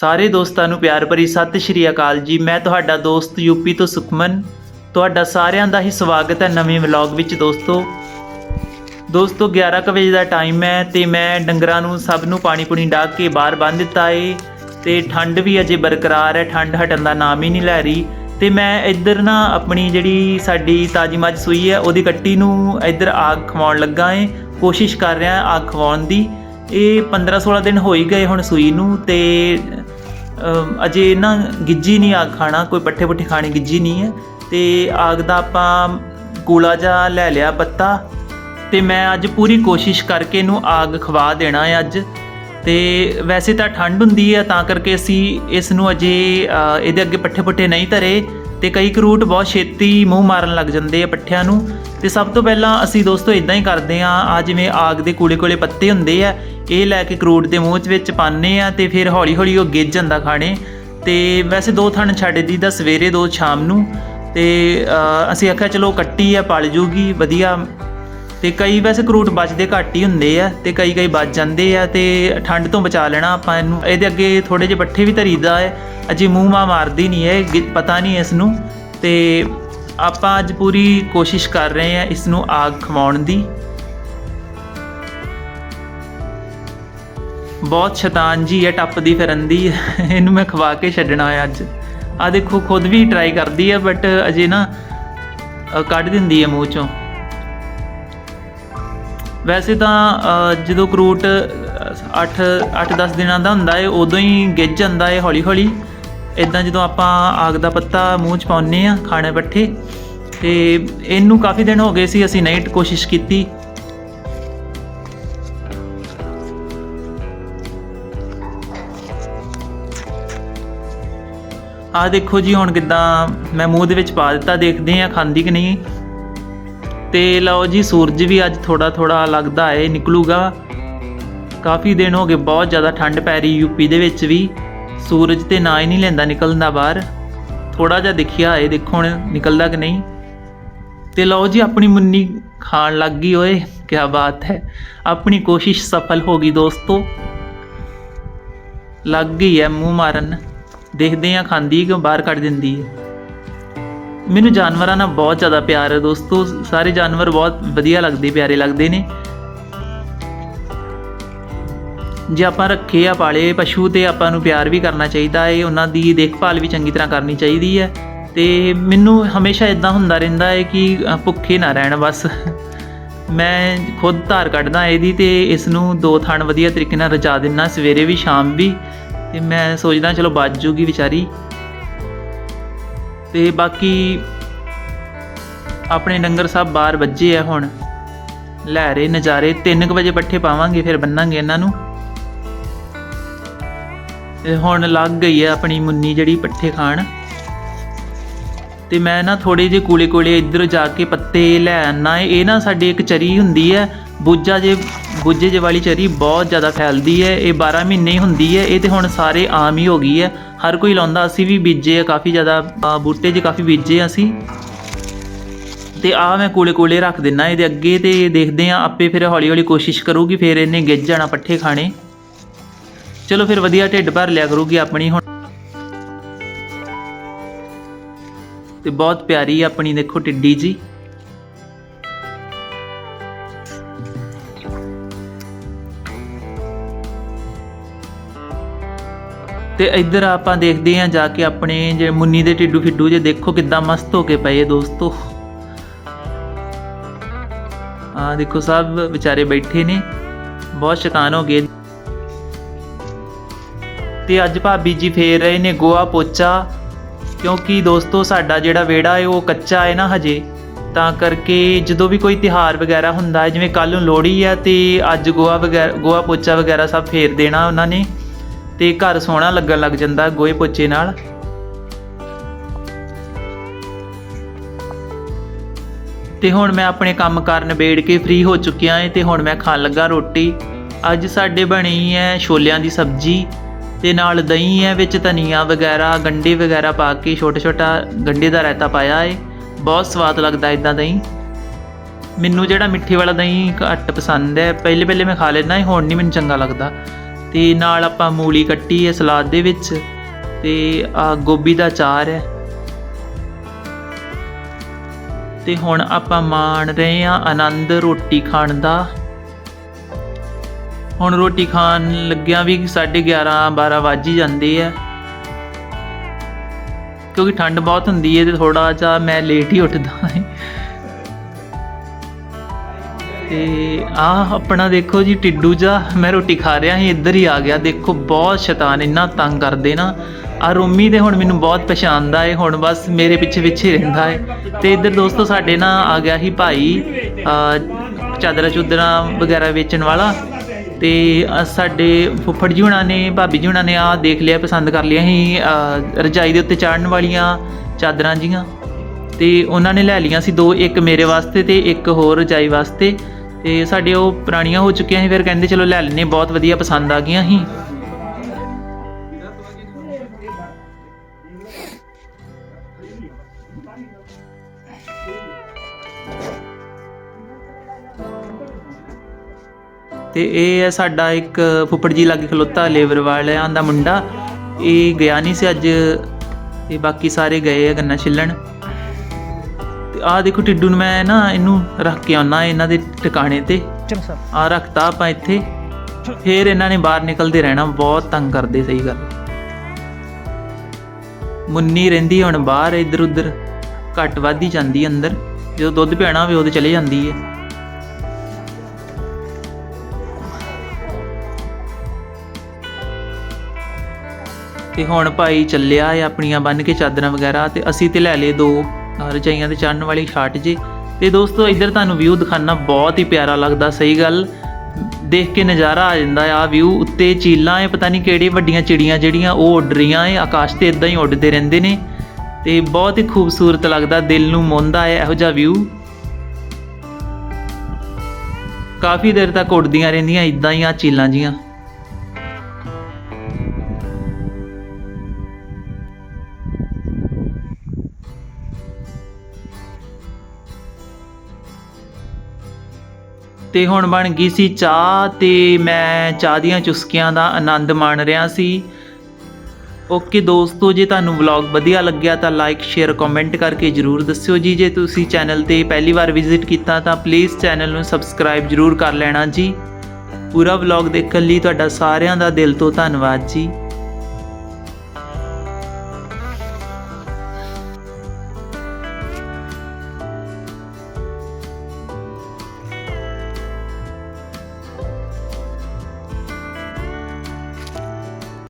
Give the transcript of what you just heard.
ਸਾਰੇ ਦੋਸਤਾਂ ਨੂੰ ਪਿਆਰ ਭਰੀ ਸਤਿ ਸ਼੍ਰੀ ਅਕਾਲ ਜੀ। ਮੈਂ ਤੁਹਾਡਾ ਦੋਸਤ ਯੂਪੀ ਤੋਂ ਸੁਖਮਨ। ਤੁਹਾਡਾ ਸਾਰਿਆਂ ਦਾ ਹੀ ਸਵਾਗਤ ਹੈ ਨਵੇਂ ਵਲੌਗ ਵਿੱਚ ਦੋਸਤੋ। ਦੋਸਤੋ 11 ਕੁ ਵਜੇ ਦਾ ਟਾਈਮ ਹੈ ਤੇ ਮੈਂ ਡੰਗਰਾਂ ਨੂੰ ਸਭ ਨੂੰ ਪਾਣੀ ਪੁਣੀ ਡਾਕ ਕੇ ਬਾਹਰ ਬੰਨ੍ਹ ਦਿੱਤਾ ਏ ਤੇ ਠੰਡ ਵੀ ਅਜੇ ਬਰਕਰਾਰ ਹੈ, ਠੰਡ ਹਟਣ ਦਾ ਨਾਮ ਹੀ ਨਹੀਂ ਲੈ ਰਹੀ। ਤੇ ਮੈਂ ਇੱਧਰ ਨਾ ਆਪਣੀ ਜਿਹੜੀ ਸਾਡੀ ਤਾਜੀ ਮੱਝ ਸੂਈ ਹੈ, ਉਹਦੀ ਕੱਟੀ ਨੂੰ ਇੱਧਰ ਆਗ ਖਵਾਉਣ ਲੱਗਾ ਏ। ਕੋਸ਼ਿਸ਼ ਕਰ ਰਿਹਾ ਆਗ ਖਵਾਉਣ ਦੀ। ਇਹ 15 16 ਦਿਨ ਹੋ ਹੀ ਗਏ ਹੁਣ ਸੂਈ ਨੂੰ ਤੇ ਅਜੇ ਨਾ ਗਿੱਜੀ ਨਹੀਂ ਆਗ ਖਾਣਾ, ਕੋਈ ਪੱਠੇ ਪੁੱਠੇ ਖਾਣੇ ਗਿੱਜੀ ਨਹੀਂ ਹੈ ਤੇ ਆਗ ਦਾ ਆਪਾਂ ਕੂਲਾ ਜਿਹਾ ਲੈ ਲਿਆ ਪੱਤਾ ਤੇ ਮੈਂ ਅੱਜ ਪੂਰੀ ਕੋਸ਼ਿਸ਼ ਕਰਕੇ ਇਹਨੂੰ ਆਗ ਖਵਾ ਦੇਣਾ ਹੈ ਅੱਜ। ਤੇ ਵੈਸੇ ਤਾਂ ਠੰਡ ਹੁੰਦੀ ਹੈ ਤਾਂ ਕਰਕੇ ਅਸੀਂ ਇਸ ਨੂੰ ਅਜੇ ਇਹਦੇ ਅੱਗੇ ਪੱਠੇ ਪੁੱਠੇ ਨਹੀਂ ਧਰੇ। ਤੇ ਕਈ ਕਰੂਟ ਬਹੁਤ ਛੇਤੀ ਮੂੰਹ ਮਾਰਨ ਲੱਗ ਜਾਂਦੇ ਆ ਪੱਠਿਆਂ ਨੂੰ। ਤੇ ਸਭ ਤੋਂ ਪਹਿਲਾਂ ਅਸੀਂ ਦੋਸਤੋ ਇਦਾਂ ਹੀ ਕਰਦੇ ਆ ਆ ਜਿਵੇਂ ਆਗ ਦੇ ਕੂਲੇ ਕੋਲੇ ਪੱਤੇ ਹੁੰਦੇ ਆ, ਇਹ ਲੈ ਕੇ ਕਰੂਟ ਦੇ ਮੂੰਹ 'ਚ ਵਿੱਚ ਪਾਉਂਦੇ ਆ ਤੇ ਫਿਰ ਹੌਲੀ ਹੌਲੀ ਉਹ ਗਿੱਜ ਜਾਂਦਾ ਖਾਣੇ। ਤੇ ਵੈਸੇ ਦੋ ਥਣ ਛੱਡ ਦੀਦਾ ਸਵੇਰੇ ਦੋ ਸ਼ਾਮ ਨੂੰ। ਤੇ ਅਸੀਂ ਆਖਿਆ ਚਲੋ ਕੱਟੀ ਆ, ਪਲ ਜੂਗੀ, ਵਧੀਆ। ਤੇ ਕਈ ਵੈਸੇ ਕਰੂਟ ਬਚਦੇ ਘੱਟ ਹੀ ਹੁੰਦੇ ਆ ਤੇ ਕਈ ਕਈ ਬਚ ਜਾਂਦੇ ਆ ਤੇ ਠੰਡ ਤੋਂ ਬਚਾ ਲੈਣਾ ਆਪਾਂ ਇਹਨੂੰ। ਇਹਦੇ ਅੱਗੇ ਥੋੜੇ ਜਿਹੇ ਪੱਠੇ ਵੀ ਧਰੀਦਾ ਹੈ। ਅਜੇ ਮੂੰਹ ਮਾ ਮਾਰਦੀ ਨਹੀਂ ਹੈ ਪਤਾ ਨਹੀਂ ਇਸ ਨੂੰ ਤੇ ਆਪਾਂ ਅੱਜ ਪੂਰੀ ਕੋਸ਼ਿਸ਼ ਕਰ ਰਹੇ ਆ ਇਸ ਨੂੰ ਆਗ ਖਵਾਉਣ ਦੀ। ਬਹੁਤ ਸ਼ੈਤਾਨ ਜੀ ਹੈ, ਟੱਪਦੀ ਫਿਰਨ ਦੀ ਇਹਨੂੰ ਮੈਂ ਖਵਾ ਕੇ ਛੱਡਣਾ ਹੈ ਅੱਜ। ਆ ਦੇਖੋ, ਖੁਦ ਵੀ ਟਰਾਈ ਕਰਦੀ ਹੈ ਬਟ ਅਜੇ ਨਾ ਕੱਢ ਦਿੰਦੀ ਹੈ ਮੂੰਹ ਚੋਂ। ਵੈਸੇ ਤਾਂ ਜਦੋਂ ਕਰੂਟ 8 8-10 ਦਿਨਾਂ ਦਾ ਹੁੰਦਾ ਏ, ਉਦੋਂ ਹੀ ਗਿੱਜ ਜਾਂਦਾ ਏ ਹੌਲੀ ਹੌਲੀ ਇਦਾਂ ਜਦੋਂ ਆਪਾਂ ਆਗ ਦਾ ਪੱਤਾ ਮੂੰਹ 'ਚ ਪਾਉਂਦੇ ਆ, ਖਾਣੇ ਪੱਠੇ, ਤੇ ਇਹਨੂੰ ਕਾਫੀ ਦਿਨ ਹੋ ਗਏ ਸੀ, ਅਸੀਂ ਨਹੀਂ ਕੋਸ਼ਿਸ਼ ਕੀਤੀ। ਆਹ ਦੇਖੋ ਜੀ, ਹੁਣ ਕਿਦਾਂ ਮੈਂ ਮੂੰਹ ਦੇ ਵਿੱਚ ਪਾ ਦਿੱਤਾ, ਦੇਖਦੇ ਆ ਖਾਂਦੀ ਕਿ ਨਹੀਂ। ਤੇ ਲਓ ਜੀ, ਸੂਰਜ ਵੀ ਅੱਜ ਥੋੜਾ ਥੋੜਾ ਲੱਗਦਾ ਏ, ਨਿਕਲੂਗਾ। ਕਾਫੀ ਦਿਨ ਹੋ ਗਏ, ਬਹੁਤ ਜ਼ਿਆਦਾ ਠੰਡ ਪੈ ਰਹੀ ਯੂਪੀ ਦੇ ਵਿੱਚ ਵੀ। ਸੂਰਜ ਤੇ ਨਾ ਹੀ ਨਹੀਂ ਲੈਂਦਾ ਨਿਕਲਣ ਦਾ ਬਾਹਰ। ਥੋੜਾ ਜਿਹਾ ਦਿਖਿਆ ਹੈ ਦੇਖੋ ਹੁਣ ਨਿਕਲਦਾ ਕਿ ਨਹੀਂ। ਤੇ ਲਓ ਜੀ, ਆਪਣੀ ਮੁੰਨੀ ਖਾਣ ਲੱਗ ਗਈ ਓਏ ਕੀ ਬਾਤ ਹੈ। ਆਪਣੀ ਕੋਸ਼ਿਸ਼ ਸਫਲ ਹੋ ਗਈ ਦੋਸਤੋ। ਲੱਗ ਗਈ ਹੈ ਮੂੰਹ ਮਾਰਨ। ਦੇਖਦੇ ਆ ਖਾਂਦੀ ਕਿ ਬਾਹਰ ਕੱਢ ਦਿੰਦੀ ਹੈ। ਮੈਨੂੰ ਜਾਨਵਰਾਂ ਨਾਲ ਬਹੁਤ ਜ਼ਿਆਦਾ ਪਿਆਰ ਹੈ ਦੋਸਤੋ, ਸਾਰੇ ਜਾਨਵਰ ਬਹੁਤ ਵਧੀਆ ਲੱਗਦੇ, ਪਿਆਰੇ ਲੱਗਦੇ ਨੇ। ਜੇ ਆਪਾਂ ਰੱਖੇ ਆ ਪਾਲੇ ਪਸ਼ੂ ਤੇ ਆਪਾਂ ਨੂੰ ਪਿਆਰ ਵੀ ਕਰਨਾ ਚਾਹੀਦਾ ਹੈ, ਉਹਨਾਂ ਦੀ ਦੇਖਭਾਲ ਵੀ ਚੰਗੀ ਤਰ੍ਹਾਂ ਕਰਨੀ ਚਾਹੀਦੀ ਹੈ। ਤੇ ਮੈਨੂੰ ਹਮੇਸ਼ਾ ਇਦਾਂ ਹੁੰਦਾ ਰਹਿੰਦਾ ਹੈ ਕਿ ਭੁੱਖੇ ਨਾ ਰਹਿਣ ਬਸ। ਮੈਂ ਖੁਦ ਧਾਰ ਕੱਢਦਾ ਇਹਦੀ ਤੇ ਇਸ ਨੂੰ ਦੋ ਥਾਣ ਵਧੀਆ ਤਰੀਕੇ ਨਾਲ ਰਚਾ ਦਿੰਨਾ ਸਵੇਰੇ ਵੀ, ਸ਼ਾਮ ਵੀ। ਤੇ ਮੈਂ ਸੋਚਦਾ, ਚਲੋ ਬਚ ਜੂਗੀ ਵਿਚਾਰੀ। ਤੇ ਬਾਕੀ ਆਪਣੇ ਡੰਗਰ ਸਭ ਬਾਹਰ ਵੱਜੇ ਆ ਹੁਣ। ਲੈ ਰਹੇ ਨਜ਼ਾਰੇ 3 ਵਜੇ ਪੱਠੇ ਪਾਵਾਂਗੇ, ਫਿਰ ਬੰਨਾਂਗੇ ਇਹਨਾਂ ਨੂੰ। ਤੇ ਹੁਣ ਲੱਗ ਗਈ ਹੈ ਆਪਣੀ ਮੁੰਨੀ ਜਿਹੜੀ ਪੱਠੇ ਖਾਣ। ਤੇ ਮੈਂ ਨਾ ਥੋੜੇ ਜਿਹੇ ਕੋਲੇ ਕੋਲੇ ਇੱਧਰ ਜਾ ਕੇ ਪੱਤੇ ਲੈ ਆਣਾ ਇਹ ਨਾ ਸਾਡੇ ਇੱਕ ਚਰੀ ਹੁੰਦੀ ਹੈ ਬੁੱਜਾ ਜੇ ਗੁੱਜੇ ਜੇ ਵਾਲੀ ਚਰੀ ਬਹੁਤ ਜ਼ਿਆਦਾ ਫੈਲਦੀ ਹੈ, ਇਹ 12 ਮਹੀਨੇ ਹੀ ਹੁੰਦੀ ਹੈ, ਇਹ ਤੇ ਹੁਣ ਸਾਰੇ ਆਮ ਹੀ ਹੋ ਗਈ ਹੈ। ਹਰ ਕੋਈ ਲਾਉਂਦਾ, ਅਸੀਂ ਵੀ ਬੀਜੇ ਆ, ਕਾਫੀ ਜ਼ਿਆਦਾ ਬੂਟੇ 'ਚ ਕਾਫੀ ਬੀਜੇ ਆ ਅਸੀਂ। ਤੇ ਆ ਮੈਂ ਕੋਲੇ ਕੋਲੇ ਰੱਖ ਦਿੰਨਾ ਇਹਦੇ ਅੱਗੇ ਤੇ ਦੇਖਦੇ ਆ ਆਪੇ ਫਿਰ ਹੌਲੀ ਹੌਲੀ ਕੋਸ਼ਿਸ਼ ਕਰੂਗੀ, ਫਿਰ ਇਹਨੇ ਗਿੱਜ ਜਾਣਾ ਪੱਠੇ ਖਾਣੇ। ਚਲੋ ਫਿਰ ਵਧੀਆ ਢਿੱਡ ਭਰ ਲਿਆ ਕਰੂਗੀ ਆਪਣੀ ਹੁਣ। ਤੇ ਬਹੁਤ ਪਿਆਰੀ ਆਪਣੀ, ਦੇਖੋ, ਟਿੱਡੀ ਜੀ। ਤੇ ਇੱਧਰ ਆਪਾਂ ਦੇਖਦੇ ਹਾਂ ਜਾ ਕੇ ਆਪਣੇ ਜੇ ਮੁੰਨੀ ਦੇ ਟਿੱਡੂ ਫਿੱਡੂ ਜੇ ਦੇਖੋ ਕਿੱਦਾਂ ਮਸਤ ਹੋ ਕੇ ਪਏ ਦੋਸਤੋ। ਆ ਦੇਖੋ ਸਭ ਵਿਚਾਰੇ ਬੈਠੇ ਨੇ, ਬਹੁਤ ਸ਼ੈਤਾਨ ਹੋ ਗਏ। ਤੇ ਅੱਜ ਭਾਬੀ ਜੀ ਫੇਰ ਰਹੇ ਨੇ ਗੋਆ ਪੋਚਾ, ਕਿਉਂਕਿ ਦੋਸਤੋ ਸਾਡਾ ਜਿਹੜਾ ਵਿਹੜਾ ਹੈ ਉਹ ਕੱਚਾ ਹੈ ਨਾ ਹਜੇ। ਤਾਂ ਕਰਕੇ ਜਦੋਂ ਵੀ ਕੋਈ ਤਿਹਾਰ ਵਗੈਰਾ ਹੁੰਦਾ ਹੈ ਜਿਵੇਂ ਕੱਲ ਨੂੰ ਲੋਹੜੀ ਆ ਤੇ ਅੱਜ ਗੋਆ ਵਗੈਰਾ ਗੋਆ ਪੋਚਾ ਵਗੈਰਾ ਸਭ ਫੇਰ ਦੇਣਾ ਉਹਨਾਂ ਨੇ। ਤੇ ਘਰ ਸੋਹਣਾ ਲੱਗਣ ਲੱਗ ਜਾਂਦਾ ਗੋਏ ਪੋਚੇ ਨਾਲ। ਤੇ ਹੁਣ ਮੈਂ ਆਪਣੇ ਕੰਮ ਕਾਰ ਨਿਬੇੜ ਕੇ ਫ੍ਰੀ ਹੋ ਚੁੱਕਿਆ ਹਾਂ ਤੇ ਹੁਣ ਮੈਂ ਖਾਣ ਲੱਗਾ ਰੋਟੀ। ਅੱਜ ਸਾਡੇ ਬਣੀ ਹੈ ਛੋਲਿਆਂ ਦੀ ਸਬਜ਼ੀ ਤੇ ਨਾਲ ਦਹੀਂ ਹੈ ਵਿੱਚ ਧਨੀਆ ਵਗੈਰਾ, ਗੰਡੇ ਵਗੈਰਾ ਪਾ ਕੇ ਛੋਟਾ ਛੋਟਾ ਗੰਡੇ ਦਾ ਰਾਇਤਾ ਪਾਇਆ ਹੈ ਬਹੁਤ ਸਵਾਦ ਲੱਗਦਾ ਇਦਾਂ ਦਹੀਂ। ਮੈਨੂੰ ਜਿਹੜਾ ਮਿੱਠੇ ਵਾਲਾ ਦਹੀਂ ਘੱਟ ਪਸੰਦ ਹੈ ਪਹਿਲੇ ਪਹਿਲੇ ਮੈਂ ਖਾ ਲੈਂਦਾ ਸੀ ਹੁਣ ਨਹੀਂ ਮੈਨੂੰ ਚੰਗਾ ਲੱਗਦਾ। ਤੇ ਨਾਲ ਆਪਾਂ ਮੂਲੀ ਕੱਟੀ ਹੈ ਸਲਾਦ ਦੇ ਵਿੱਚ ਤੇ ਆ ਗੋਭੀ ਦਾ ਚਾਰ ਹੈ। ਤੇ ਹੁਣ ਆਪਾਂ ਮਾਣ ਰਹੇ ਹਾਂ ਆਨੰਦ ਰੋਟੀ ਖਾਣ ਦਾ। ਹੁਣ ਰੋਟੀ ਖਾਣ ਲੱਗਿਆਂ ਵੀ 11:30 12 ਵੱਜ ਹੀ ਜਾਂਦੇ ਆ। ਕਿਉਂਕਿ ਠੰਡ ਬਹੁਤ ਹੁੰਦੀ ਹੈ ਤੇ ਥੋੜਾ ਜਿਹਾ ਮੈਂ ਲੇਟ ਹੀ ਉੱਠਦਾ ਹਾਂ। ਤੇ ਆਹ ਆਪਣਾ ਦੇਖੋ ਜੀ ਟਿੱਡੂ ਜਾ ਮੈਂ ਰੋਟੀ ਖਾ ਰਿਹਾ ਸੀ ਇੱਧਰ ਹੀ ਆ ਗਿਆ। ਦੇਖੋ ਬਹੁਤ ਸ਼ੈਤਾਨ ਇੰਨਾ ਤੰਗ ਕਰਦੇ ਨਾ। ਆ ਰੋਮੀ ਦੇ ਹੁਣ ਮੈਨੂੰ ਬਹੁਤ ਪਛਾਣਦਾ ਏ ਹੁਣ ਬਸ ਮੇਰੇ ਪਿੱਛੇ ਪਿੱਛੇ ਰਹਿੰਦਾ ਏ। ਤੇ ਇੱਧਰ ਦੋਸਤੋ ਸਾਡੇ ਨਾ ਆ ਗਿਆ ਸੀ ਭਾਈ ਆ, ਚਾਦਰਾਂ ਚੁਦਰਾਂ ਵਗੈਰਾ ਵੇਚਣ ਵਾਲਾ। ਤੇ ਸਾਡੇ ਫੁੱਫੜ ਜੀ ਹੁਣਾਂ ਨੇ ਭਾਬੀ ਜੀ ਹੁਣਾਂ ਨੇ ਆ ਦੇਖ ਲਿਆ ਪਸੰਦ ਕਰ ਲਿਆ ਸੀ ਰਜਾਈ ਦੇ ਉੱਤੇ ਚਾੜਨ ਵਾਲੀਆਂ ਚਾਦਰਾਂ ਜੀਆਂ। ਤੇ ਉਹਨਾਂ ਨੇ ਲੈ ਲਈਆਂ ਸੀ ਦੋ ਇੱਕ ਮੇਰੇ ਵਾਸਤੇ ਤੇ ਇੱਕ ਹੋਰ ਰਜਾਈ ਵਾਸਤੇ। ਤੇ ਸਾਡੇ ਉਹ ਪੁਰਾਣੀਆਂ ਹੋ ਚੁੱਕੀਆਂ ਸੀ, ਫਿਰ ਕਹਿੰਦੇ ਚਲੋ ਲੈ ਲੈਨੇ ਬਹੁਤ ਵਧੀਆ ਪਸੰਦ ਆ ਗਈਆਂ ਸੀ। ਤੇ ਇਹ ਹੈ ਸਾਡਾ ਇੱਕ ਫੁੱਫੜ ਜੀ ਲਾਗੇ ਖਲੋਤਾ ਲੇਬਰ ਵਾਲਿਆਂ ਦਾ ਮੁੰਡਾ। ਇਹ ਗਿਆ ਨਹੀਂ ਸੀ ਅੱਜ, ਤੇ ਬਾਕੀ ਸਾਰੇ ਗਏ ਆ ਗੰਨਾ ਛਿੱਲਣ। ਤੇ ਆਹ ਦੇਖੋ ਟਿੱਡੂ ਨੂੰ ਮੈਂ ਨਾ ਇਹਨੂੰ ਰੱਖ ਕੇ ਆਉਣਾ ਇਹਨਾਂ ਦੇ ਟਿਕਾਣੇ ਤੇ। ਚਲੋ ਸਰ। ਆ ਰੱਖਤਾ ਆਪਾਂ ਇੱਥੇ। ਫੇਰ ਇਹਨਾਂ ਨੇ ਬਾਹਰ ਨਿਕਲਦੇ ਰਹਿਣਾ ਬਹੁਤ ਤੰਗ ਕਰਦੇ ਸਹੀ ਗੱਲ। ਮੁੰਨੀ ਰਹਿੰਦੀ ਹੁਣ ਬਾਹਰ ਇੱਧਰ ਉੱਧਰ ਘੱਟ ਵੱਧ ਹੀ ਜਾਂਦੀ ਅੰਦਰ। ਜਦੋਂ ਦੁੱਧ ਪਿਆਣਾ ਹੋਵੇ ਉਦੋਂ ਚਲੇ ਜਾਂਦੀ ਹੈ ਤੇ ਹੁਣ ਭਾਈ ਚੱਲਿਆ ਆਪਣੀਆਂ ਬੰਨ ਕੇ ਚਾਦਰਾਂ ਵਗੈਰਾ ਤੇ ਅਸੀਂ ਤੇ ਲੈ ਲਏ ਦੋ। ਰਜਾਈਆਂ ਦੇ ਚੜਨ ਵਾਲੀ ਸ਼ਾਰਟ ਜੇ। ਤੇ ਦੋਸਤੋ, ਇੱਧਰ ਤੁਹਾਨੂੰ ਵਿਊ ਦਿਖਾਣਾ ਬਹੁਤ ਹੀ ਪਿਆਰਾ ਲੱਗਦਾ, ਸਹੀ ਗੱਲ। ਦੇਖ ਕੇ ਨਜ਼ਾਰਾ ਆ ਜਾਂਦਾ ਆ ਵਿਊ ਉੱਤੇ। ਚੀਲਾਂ ਐ ਪਤਾ ਨਹੀਂ ਕਿਹੜੀ ਵੱਡੀਆਂ ਚਿੜੀਆਂ ਜਿਹੜੀਆਂ ਉਹ ਉੱਡ ਰਹੀਆਂ ਐ ਆਕਾਸ਼ ਤੇ ਇਦਾਂ ਹੀ ਉੱਡਦੇ ਰਹਿੰਦੇ ਨੇ। ਤੇ ਬਹੁਤ ਹੀ ਖੂਬਸੂਰਤ ਲੱਗਦਾ, ਦਿਲ ਨੂੰ ਮੋਹਦਾ ਹੈ ਇਹੋ ਜਿਹਾ ਵਿਊ ਕਾਫੀ ਦੇਰ ਤੱਕ ਉੱਡਦੀਆਂ ਰਹਿੰਦੀਆਂ ਇਦਾਂ ਹੀ ਆ ਚੀਲਾਂ ਜੀਆਂ। ਤੇ ਹੁਣ ਬਣ ਗਈ ਸੀ ਚਾਹ ਤੇ ਮੈਂ ਚਾਹ ਦੀਆਂ ਚੁਸਕੀਆਂ ਦਾ ਆਨੰਦ ਮਾਣ ਰਿਹਾ ਸੀ। ਓਕੇ ਦੋਸਤੋ, ਜੇ ਤੁਹਾਨੂੰ ਵਲੌਗ ਵਧੀਆ ਲੱਗਿਆ ਤਾਂ ਲਾਈਕ ਸ਼ੇਅਰ ਕਮੈਂਟ ਕਰਕੇ ਜਰੂਰ ਦੱਸਿਓ ਜੀ। ਜੇ ਤੁਸੀਂ ਚੈਨਲ ਤੇ ਪਹਿਲੀ ਵਾਰ ਵਿਜ਼ਿਟ ਕੀਤਾ ਤਾਂ ਪਲੀਜ਼ ਚੈਨਲ ਨੂੰ ਸਬਸਕ੍ਰਾਈਬ ਜਰੂਰ ਕਰ ਲੈਣਾ ਜੀ। ਪੂਰਾ ਵਲੌਗ ਦੇਖਣ ਲਈ ਤੁਹਾਡਾ ਸਾਰਿਆਂ ਦਾ ਦਿਲ ਤੋਂ ਧੰਨਵਾਦ ਜੀ।